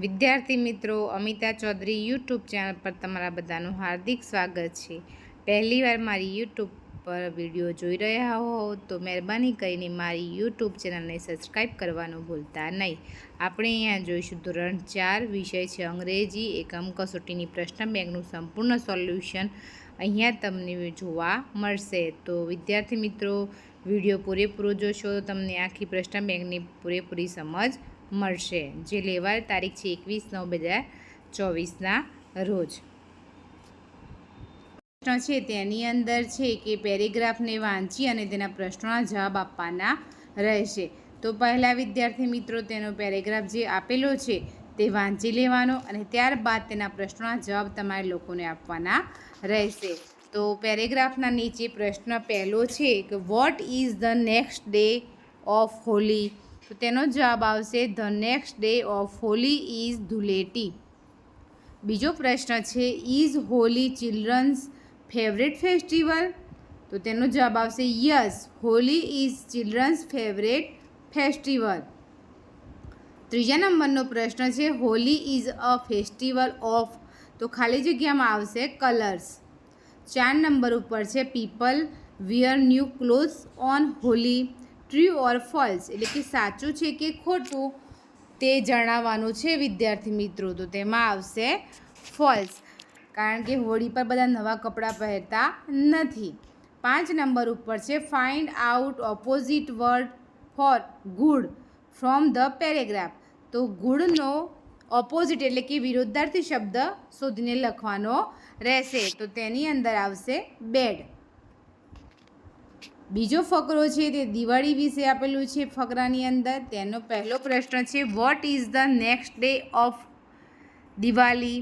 વિદ્યાર્થી મિત્રો, Amita Chaudhary YouTube channel પર તમારા બધાનું હાર્દિક સ્વાગત છે. પહેલીવાર મારી યુટ્યુબ પર વીડિયો જોઈ રહ્યા હો, તો મહેરબાની કરીને મારી યુટ્યુબ ચેનલને સબસ્ક્રાઈબ કરવાનું ભૂલતા નહીં. આપણે અહીંયા જોઈશું ધોરણ ચાર વિષય છે, અંગ્રેજી, એકમ કસોટીની પ્રશ્ન બેંકનું સંપૂર્ણ સોલ્યુશન. અહીંયા તમને જોવા મળશે. તો વિદ્યાર્થી મિત્રો, વીડિયો પૂરેપૂરો જોશો તમને આખી પ્રશ્ન બેંકની પૂરેપૂરી સમજ મળશે, જે લેવાય તારીખ છે એકવીસ નવ બે હજાર ચોવીસના રોજ. પ્રશ્ન છે, તેની અંદર છે કે પેરેગ્રાફને વાંચી અને તેના પ્રશ્નોના જવાબ આપવાના રહેશે. તો પહેલાં વિદ્યાર્થી મિત્રો, તેનો પેરેગ્રાફ જે આપેલો છે તે વાંચી લેવાનો અને ત્યારબાદ તેના પ્રશ્નોના જવાબ તમારે લોકોને આપવાના રહેશે. તો પેરેગ્રાફના નીચે પ્રશ્ન પહેલો છે કે, what is the next day of Holi? તો તેનો જવાબ આવશે the next day of Holi is Dhuleti બીજો પ્રશ્ન છે is Holi children's favourite festival તો તેનો જવાબ આવશે yes Holi is children's favourite festival ત્રીજા નંબરનો પ્રશ્ન છે Holi is a festival of તો ખાલી જગ્યામાં આવશે કલર્સ ચાર નંબર ઉપર છે people wear new clothes on Holi true or false એટલે કે સાચું છે કે ખોટું તે જણાવવાનું છે વિદ્યાર્થી મિત્રો. તો તેમાં આવશે ફોલ્સ કારણ કે હોળી પર બધા નવા કપડાં પહેરતા નથી. પાંચ નંબર ઉપર છે find out opposite word for good from the paragraph તો ગુડનો ઓપોઝિટ એટલે કે વિરોધાર્થી શબ્દ શોધીને લખવાનો રહેશે. તો તેની અંદર આવશે બેડ બીજો ફકરો છે તે દિવાળી વિશે આપેલું છે ફકરાની અંદર. તેનો પહેલો પ્રશ્ન છે what is the next day of Diwali?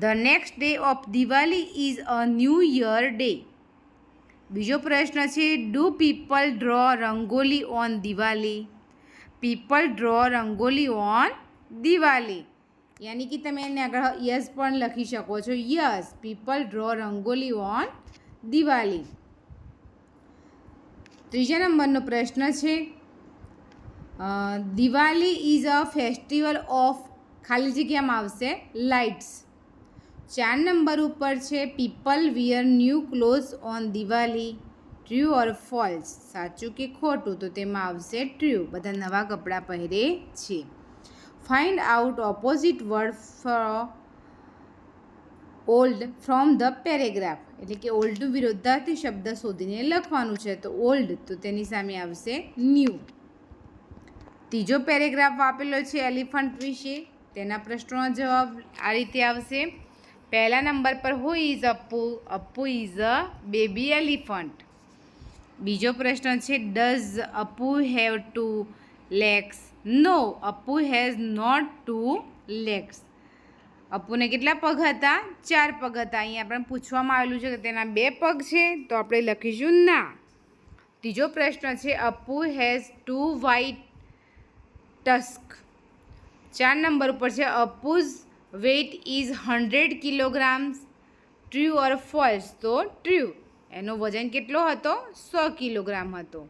The next day of Diwali is a new year day બીજો પ્રશ્ન છે do people draw rangoli on Diwali? People draw rangoli on Diwali. યાની કે તમે એને આગળ યસ પણ લખી શકો છો. Yes people draw rangoli on Diwali. ત્રીજા નંબરનો પ્રશ્ન છે Diwali is a festival of ખાલી જગ્યામાં આવશે, લાઇટ્સ. ચાર નંબર ઉપર છે, people wear new clothes on Diwali, true or false. સાચું કે ખોટું? તો તેમાં આવશે ટ્રુ. બધા નવા કપડાં પહેરે છે. Find out opposite word for old from the paragraph એટલે કે ઓલ્ડનું વિરોધાર્થી શબ્દ શોધીને લખવાનું છે. તો ઓલ્ડ તો તેની સામે આવશે ન્યૂ ત્રીજો પેરેગ્રાફ આપેલો છે એલિફન્ટ વિશે. તેના પ્રશ્નોનો જવાબ આ રીતે આવશે. પહેલા નંબર પર who is Appu Appu is a baby elephant બીજો પ્રશ્ન છે does Appu have two legs no Appu has not two legs અપ્પુને કેટલા પગ હતા? ચાર પગ હતા. અહીંયા આપણે પૂછવામાં આવેલું છે કે તેના બે પગ છે. તો આપણે લખીશું ના. ત્રીજો પ્રશ્ન છે, Appu has two white tusk ચાર નંબર ઉપર છે Appu's weight is hundred kilograms true or false તો ટ્રુ એનો વજન કેટલો હતો? સો કિલોગ્રામ હતો.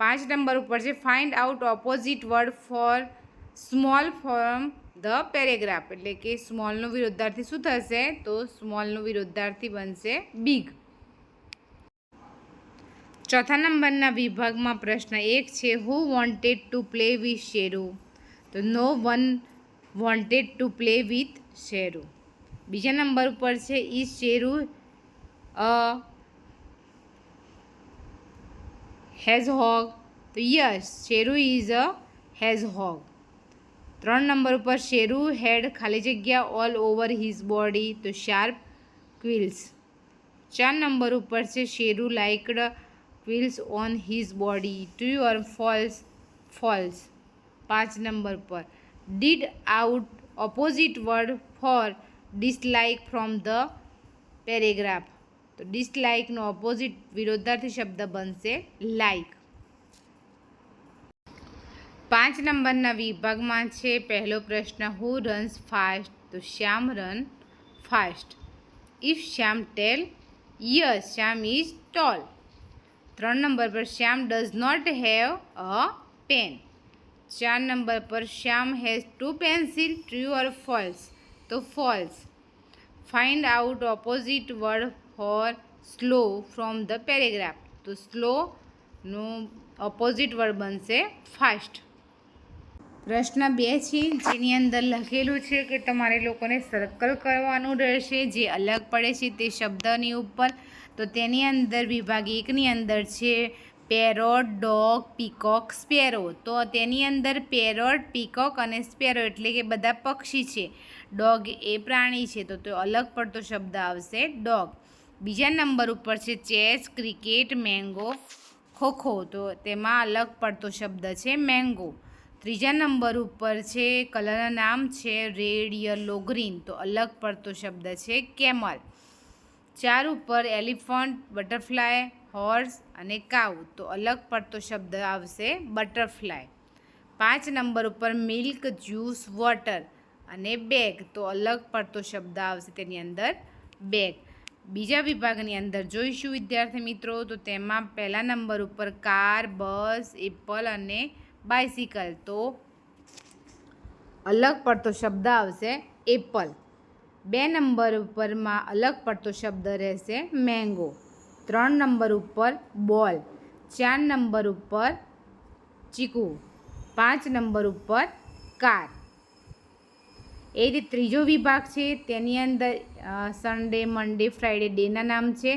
પાંચ નંબર ઉપર છે find out opposite word for small from the paragraph એટલે કે સ્મોલનો વિરોધાર્થી શું થશે? તો સ્મોલનો વિરોધાર્થી બનશે બિગ. ચોથા નંબરના વિભાગમાં પ્રશ્ન એક છે who wanted to play with Sheru તો no one wanted to play with Sheru બીજા નંબર ઉપર છે is Sheru a hedgehog તો yes Sheru is a hedgehog ત્રણ નંબર ઉપર શેરુ હેડ ખાલી જગ્યા ઓલ ઓવર હિઝ બોડી તો શાર્પ ક્વિલ્સ ચાર નંબર ઉપર છે Sheru liked quills on his body true or false false પાંચ નંબર પર. Did out opposite word for dislike from the paragraph તો ડિસલાઇકનો ઓપોઝિટ વિરોધાર્થી શબ્દ બનશે લાઇક પાંચ નંબરના વિભાગમાં છે. પહેલો પ્રશ્ન હુ રન્સ ફાસ્ટ તો Shyam run fast if Shyam tell yes Shyam is tall ત્રણ નંબર પર Shyam does not have a pen ચાર નંબર પર Shyam has two pencil true or false તો false find out opposite word for slow from the paragraph તો સ્લોનું opposite word બનશે fast પ્રશ્ન બે છે, જેની અંદર લખેલું છે કે તમારે લોકોને સર્કલ કરવાનું રહેશે, જે અલગ પડે છે તે શબ્દની ઉપર. તો તેની અંદર, વિભાગ એકની અંદર છે પેરોટ ડોગ પીકોક સ્પેરો તો તેની અંદર પેરોટ પીકોક અને સ્પેરો એટલે કે બધા પક્ષી છે. ડોગ એ પ્રાણી છે, તો તે અલગ પડતો શબ્દ આવશે ડોગ બીજા નંબર ઉપર છે ચેસ ક્રિકેટ મેંગો ખોખો. તો તેમાં અલગ પડતો શબ્દ છે મેંગો ત્રીજા નંબર ઉપર છે, કલરના નામ છે, રેડ, યલો, ગ્રીન. તો અલગ પડતો શબ્દ છે, કેમલ. ચાર ઉપર એલિફન્ટ, બટરફ્લાય, હોર્સ અને કાઉ. તો અલગ પડતો શબ્દ આવશે, બટરફ્લાય. પાંચ નંબર ઉપર મિલ્ક, જ્યુસ, વોટર અને બેગ. તો અલગ પડતો શબ્દ આવશે તેની અંદર, બેગ. બીજા વિભાગની અંદર જોઈશું વિદ્યાર્થી મિત્રો. તો તેમાં પહેલા નંબર ઉપર કાર, બસ, એપલ અને બાઇસિકલ તો અલગ પડતો શબ્દ આવશે એપલ બે નંબર ઉપરમાં અલગ પડતો શબ્દ રહેશે મેંગો ત્રણ નંબર ઉપર બોલ ચાર નંબર ઉપર ચીકુ. પાંચ નંબર ઉપર કાર. એ રીતે ત્રીજો વિભાગ છે. તેની અંદર સન્ડે મંડે ફ્રાઈડે ડેના નામ છે.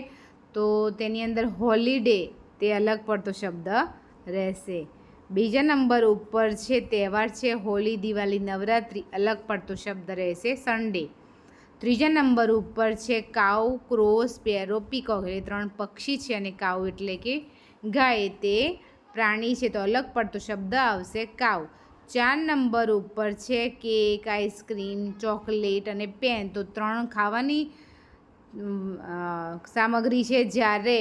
તો તેની અંદર હોલીડે તે અલગ પડતો શબ્દ રહેશે. બીજા નંબર ઉપર છે, તહેવાર છે, હોળી, દિવાળી, નવરાત્રિ, અલગ પડતો શબ્દ રહેશે સન્ડે ત્રીજા નંબર ઉપર છે કાઉ ક્રો પેરો, પીકોક એ ત્રણ પક્ષી છે અને કાઉ એટલે કે ગાય, તે પ્રાણી છે, તો અલગ પડતો શબ્દ આવશે કાઉ ચાર નંબર ઉપર છે, કેક, આઈસ્ક્રીમ, ચોકલેટ અને પેન, તો ત્રણ ખાવાની સામગ્રી છે, જ્યારે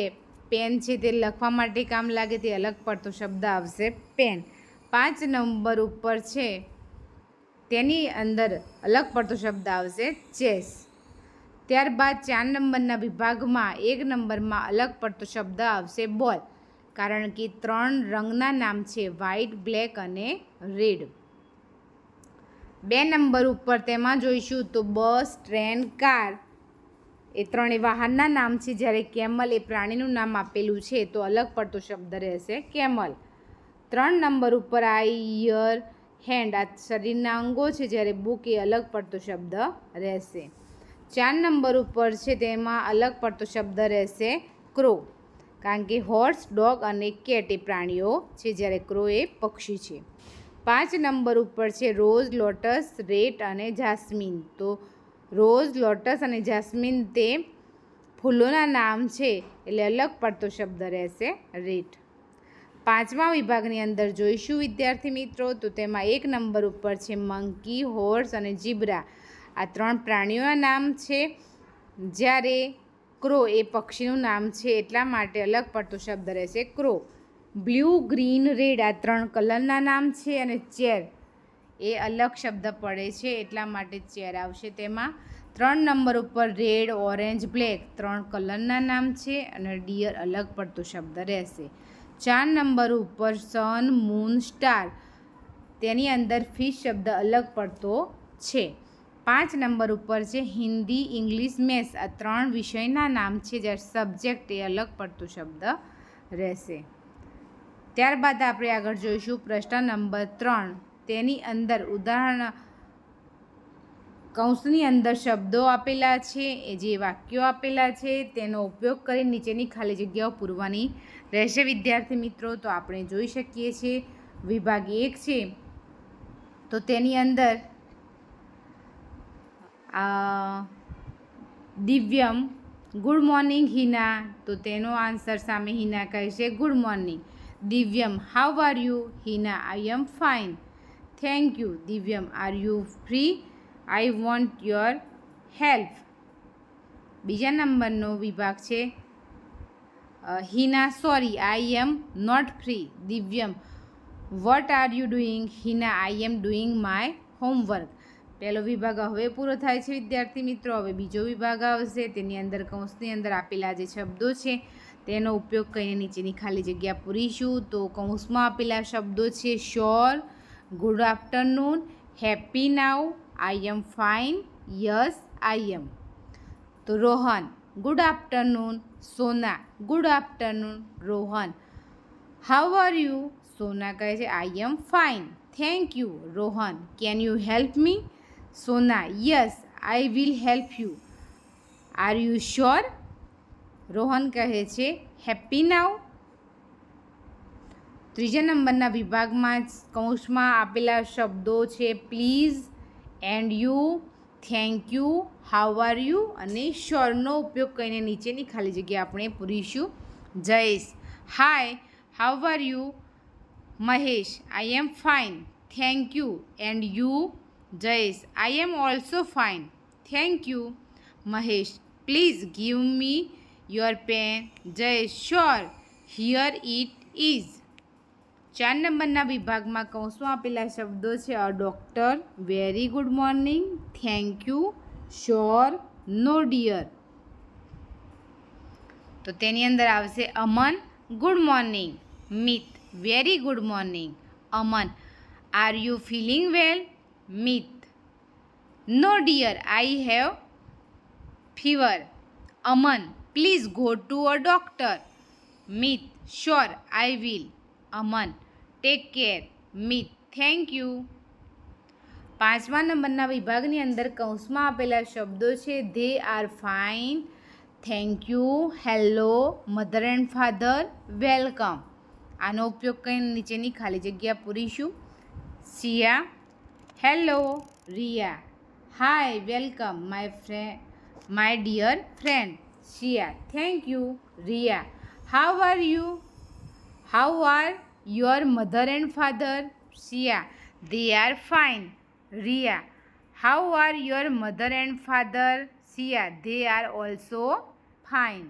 પેન છે તે લખવા માટે કામ લાગે તે અલગ પડતો શબ્દ આવશે. પેન. પાંચ નંબર ઉપર છે તેની અંદર અલગ પડતો શબ્દ આવશે ચેસ. ત્યારબાદ ચાર નંબરના વિભાગમાં એક નંબરમાં અલગ પડતો શબ્દ આવશે બોલ. કારણ કે ત્રણ રંગના નામ છે વ્હાઇટ, બ્લેક અને રેડ. બે નંબર ઉપર તેમાં જોઈશું તો બસ, ટ્રેન, કાર. એ ત્રણેય વાહનના નામ છે. જ્યારે કેમલ એ પ્રાણીનું નામ આપેલું છે, તો અલગ પડતો શબ્દ રહેશે કેમલ. ત્રણ નંબર ઉપર આ યર, હેન્ડ આ શરીરના અંગો છે, જ્યારે બુક એ અલગ પડતો શબ્દ રહેશે. ચાર નંબર ઉપર છે, તેમાં અલગ પડતો શબ્દ રહેશે ક્રો, કારણ કે હોર્સ, ડોગ અને કેટ એ પ્રાણીઓ છે, જ્યારે ક્રો એ પક્ષી છે. પાંચ નંબર ઉપર છે, રોઝ, લોટસ, રેટ અને જાસ્મીન. તો રોઝ લોટસ અને જાસ્મિન તે ફૂલોના નામ છે, એટલે અલગ પડતો શબ્દ રહેશે રેટ. પાંચમા વિભાગની અંદર જોઈશું, વિદ્યાર્થી મિત્રો, તો તેમાં એક નંબર ઉપર છે મંકી, હોર્સ અને જીબ્રા. આ ત્રણ પ્રાણીઓના નામ છે. જ્યારે ક્રો એ પક્ષીનું નામ છે, એટલા માટે અલગ પડતો શબ્દ રહેશે ક્રો. બ્લુ, ગ્રીન, રેડ આ ત્રણ કલરના નામ છે અને ચેર એ અલગ શબ્દ પડે છે એટલા માટે ચેર આવશે તેમાં. ત્રણ નંબર ઉપર રેડ, ઓરેન્જ, બ્લેક. ત્રણ કલરના નામ છે અને ડિયર અલગ પડતો શબ્દ રહેશે. ચાર નંબર ઉપર સન, મૂન, સ્ટાર. તેની અંદર ફિશ શબ્દ અલગ પડતો છે. પાંચ નંબર ઉપર છે હિન્દી, ઇંગ્લિશ, મેથ્સ. આ ત્રણ વિષયના નામ છે જ્યારે સબ્જેક્ટ એ અલગ પડતો શબ્દ રહેશે. ત્યારબાદ આપણે આગળ જોઈશું પ્રશ્ન નંબર ત્રણ. તેની અંદર ઉદાહરણ કૌંસની અંદર શબ્દો આપેલા છે, એ જે વાક્યો આપેલા છે, તેનો ઉપયોગ કરી નીચેની ખાલી જગ્યાઓ પૂરવાની રહેશે. વિદ્યાર્થી મિત્રો, તો આપણે જોઈ શકીએ છીએ, વિભાગ એક છે. તો તેની અંદર દિવ્યમ ગુડ મોર્નિંગ હિના તો તેનો આન્સર સામે હિના કહે છે good morning Divyam how are you Hina I am fine thank you Divyam, are you free? I want your help. બીજા નંબરનો વિભાગ છે Hina, sorry, I am not free. Divyam, what are you doing? Hina, I am doing my homework. પહેલો વિભાગ હવે પૂરો થાય છે, વિદ્યાર્થી મિત્રો. હવે બીજો વિભાગ આવશે. તેની અંદર કૌંસની અંદર આપેલા જે શબ્દો છે, તેનો ઉપયોગ કરીને નીચેની ખાલી જગ્યા પૂરીશું. તો કૌંસમાં આપેલા શબ્દો છે, sure good afternoon happy now I am fine yes I am તો Rohan good afternoon Sona good afternoon Rohan how are you Sona કહે છે I am fine thank you Rohan can you help me Sona yes I will help you are you sure Rohan કહે છે happy now ત્રીજા નંબરના વિભાગમાં કૌંસમાં આપેલા શબ્દો છે please and you thank you how are you અને શ્યોરનો ઉપયોગ કરીને નીચેની ખાલી જગ્યા આપણે પૂરીશું. Jayesh hi how are you Mahesh I am fine thank you and you Jayesh I am also fine thank you Mahesh please give me your pen Jayesh sure here it is ચાર નંબરના વિભાગમાં કૌંસમાં આપેલા શબ્દો છે. A, doctor, very good morning, thank you, sure, no dear. તો તેની અંદર આવશે Aman, good morning. Mit, very good morning. Aman, are you feeling well? Mit, no dear, I have fever. Aman, please go to a doctor. Mit, sure, I will. Aman take care Mit thank you પાંચમા નંબરના વિભાગની અંદર કૌંસમાં આપેલા શબ્દો છે they are fine thank you hello mother and father welcome આનો ઉપયોગ કરીને નીચેની ખાલી જગ્યા પૂરીશું. Siya hello Riya. Hi welcome my friend my dear friend Siya thank you Riya. How are you how are your mother and father Siya they are fine Riya how are your mother and father Siya they are also fine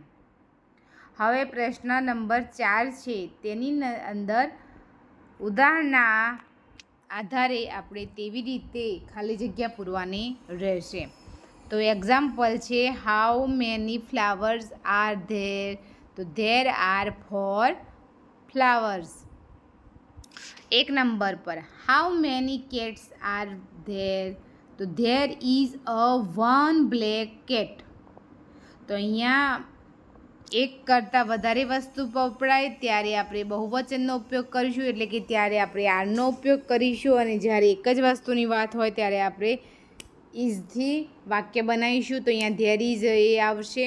હવે પ્રશ્ન number ચાર છે. તેની અંદર ઉદાહરણના આધારે આપણે તેવી રીતે ખાલી જગ્યા પૂરવાની રહેશે. તો એક્ઝામ્પલ છે how many flowers are there તો ધેર આર ફોર ફ્લાવર્સ એક નંબર પર. How many cats are there તો there is a one black cat તો અહીંયા એક કરતાં વધારે વસ્તુ વપરાય, ત્યારે આપણે બહુવચનનો ઉપયોગ કરીશું, એટલે કે ત્યારે આપણે આરનો ઉપયોગ કરીશું, અને જ્યારે એક જ વસ્તુની વાત હોય, ત્યારે આપણે ઇઝથી વાક્ય બનાવીશું. તો અહીંયા ધેર ઇઝ એ આવશે.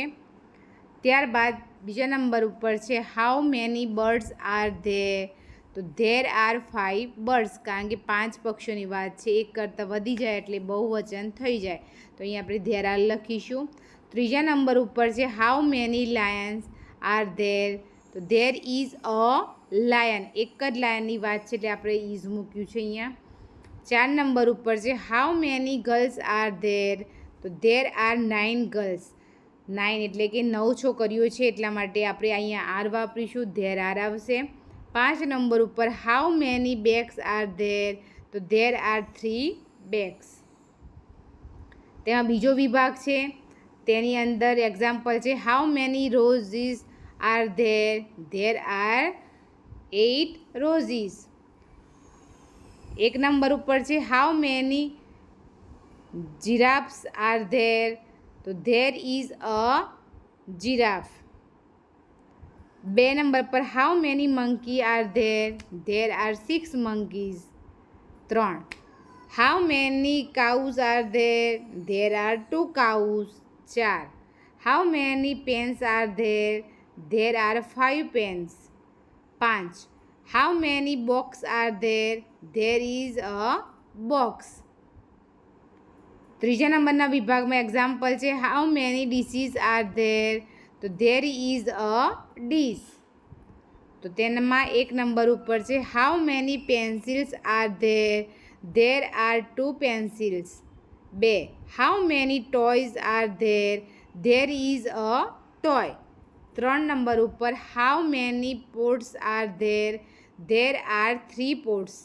ત્યારબાદ બીજા નંબર ઉપર છે how many birds are there તો ધેર આર ફાઇવ બર્ડ્સ, કારણ કે પાંચ પક્ષીઓની વાત છે, એક કરતાં વધી જાય એટલે બહુવચન થઈ જાય. તો અહીંયા આપણે ધેર આર લખીશું. ત્રીજા નંબર ઉપર છે how many lions are there તો ધેર ઇઝ અ લાયન, એક જ લાયનની વાત છે એટલે આપણે ઇઝ મૂક્યું છે અહીંયા. ચાર નંબર ઉપર છે how many girls are there તો there are nine girls nine એટલે કે નવ છોકરીઓ છે એટલા માટે આપણે અહીંયા આર વાપરીશું. ધેર આર આવશે. પાંચ નંબર ઉપર how many bags are there? તો ધેર આર થ્રી બેગ્સ. તેમાં બીજો વિભાગ છે. તેની અંદર એક્ઝામ્પલ છે. How many roses are there? There are eight roses. એક નંબર ઉપર છે. How many giraffes are there? તો ધેર ઇઝ અ જીરાફ. બે નંબર પર how many monkey are there there are six monkeys ત્રણ how many cows are there there are two cows ચાર how many pens are there there are five pens પાંચ how many box are there there is a box ત્રીજા નંબરના વિભાગમાં example છે how many dishes are there તો there is a dish તો તેનામાં એક નંબર ઉપર છે how many pencils are there there are two pencils બે how many toys are there there is a toy ત્રણ નંબર ઉપર how many pots are there there are three pots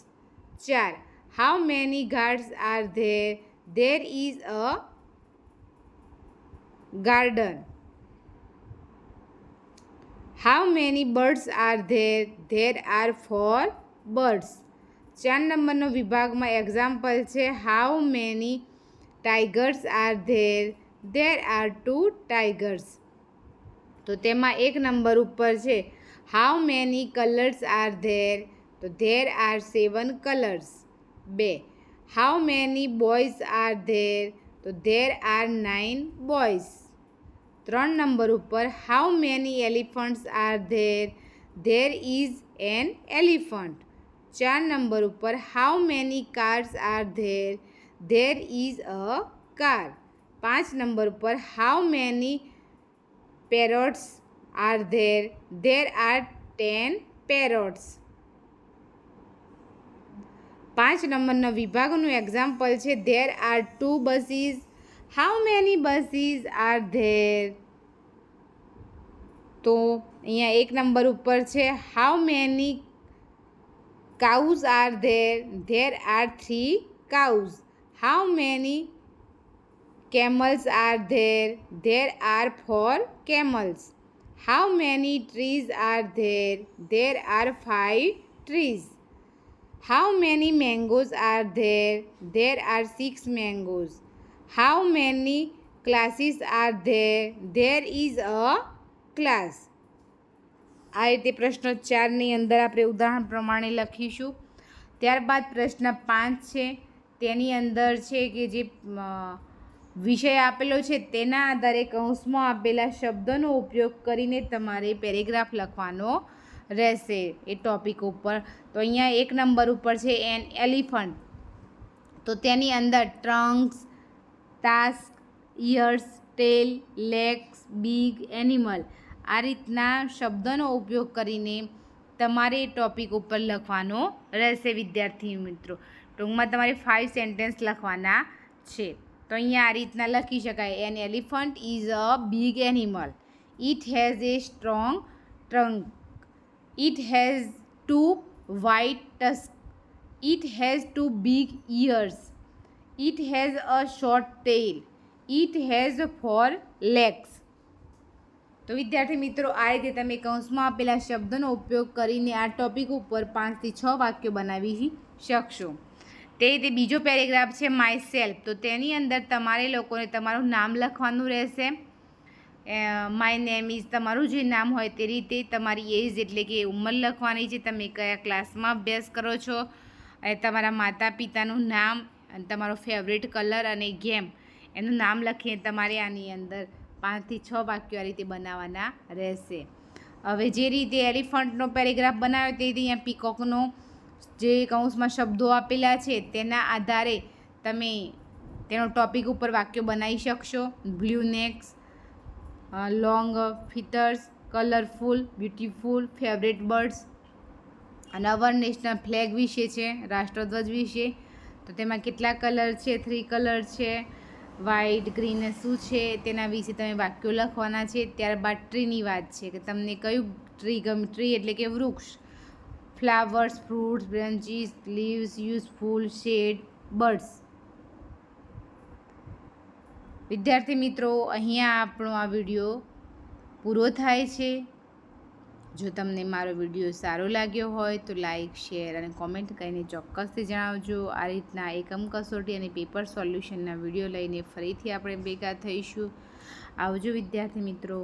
ચાર how many guards are there there is a garden how many birds are there there are four birds ચાર નંબરનો વિભાગમાં example છે. How many tigers are there there are two tigers તો તેમાં એક number ઉપર છે. How many colours are there તો ધેર આર સેવન કલર્સ બે. How many boys are there તો ધેર આર નાઇન બોયઝ ત્રણ નંબર ઉપર how many elephants are there there is an elephant ચાર નંબર ઉપર how many cars are there there is a car પાંચ number ઉપર how many parrots are there there are ten parrots પાંચ નંબરનો વિભાગનું example છે there are two buses how many buses are there તો અહીંયા એક નંબર ઉપર છે how many cows are there there are three cows how many camels are there there are four camels how many trees are there there are five trees how many mangoes are there there are six mangoes how many classes are there? There is a class. આ રીતે પ્રશ્ન ચારની અંદર આપણે ઉદાહરણ પ્રમાણે લખીશું. ત્યારબાદ પ્રશ્ન પાંચ છે. તેની અંદર છે કે જે વિષય આપેલો છે તેના આધારે કૌંસમાં આપેલા શબ્દોનો ઉપયોગ કરીને તમારે પેરેગ્રાફ લખવાનો રહેશે એ ટોપિક ઉપર. તો અહીંયા એક નંબર ઉપર છે એન એલિફન્ટ. તો તેની અંદર trunks tusk ears tail, legs, big, animal આ રીતના શબ્દોનો ઉપયોગ કરીને તમારે ટોપિક ઉપર લખવાનો રહેશે વિદ્યાર્થી મિત્રો. ટૂંકમાં તમારે ફાઇવ સેન્ટેન્સ લખવાના છે. તો અહીંયા આ રીતના લખી શકાય. An elephant is a big animal it has a strong trunk it has two white tusk it has two big ears. It has a short tail. It has four legs. તો વિદ્યાર્થી મિત્રો, આ રીતે તમે કૌંસમાં આપેલા શબ્દોનો ઉપયોગ કરીને આ ટોપિક ઉપર પાંચથી છ વાક્યો બનાવી શકશો. તે રીતે બીજો પેરેગ્રાફ છે માય સેલ્ફ તો તેની અંદર તમારે લોકોને તમારું નામ લખવાનું રહેશે. માય નેમ ઇઝ તમારું જે નામ હોય તે રીતે તમારી એજ એટલે કે ઉંમર લખવાની છે. તમે કયા ક્લાસમાં અભ્યાસ કરો છો? તમારા માતા પિતાનું નામ અને તમારો ફેવરેટ કલર અને ગેમ એનું નામ લખીને તમારે આની અંદર. પાંચથી છ વાક્યો આ રીતે બનાવવાના રહેશે. હવે જે રીતે એલિફન્ટનો પેરેગ્રાફ બનાવ્યો તે રીતે અહીંયા પીકોકનો જે કૌંસમાં શબ્દો આપેલા છે તેના આધારે તમે તેનો ટોપિક ઉપર વાક્યો બનાવી શકશો. Blue necks long feathers, colourful, beautiful, favourite birds, અને અવર નેશનલ ફ્લેગ વિશે છે, રાષ્ટ્રધ્વજ વિશે. તો તેમાં કેટલા કલર છે? થ્રી કલર છે? વ્હાઇટ, ગ્રીન શું છે? તેના વિશે તમે વાક્યો લખવાના છે. ત્યારબાદ ટ્રીની વાત છે કે તમને કયું ટ્રી ગમે, ટ્રી એટલે કે વૃક્ષ? Flowers, fruits, branches, leaves, useful, shade, birds. વિદ્યાર્થી મિત્રો, અહીંયા આપણો આ વીડિયો પૂરો થાય છે. જો તમને મારો વીડિયો સારો લાગ્યો હોય તો લાઇક શેર અને કોમેન્ટ કરીને ચોક્કસથી જણાવજો. આ રીતના એકમ કસોટી અને પેપર સોલ્યુશનના વીડિયો લઈને ફરીથી આપણે ભેગા થઈશું. આવજો વિદ્યાર્થી મિત્રો.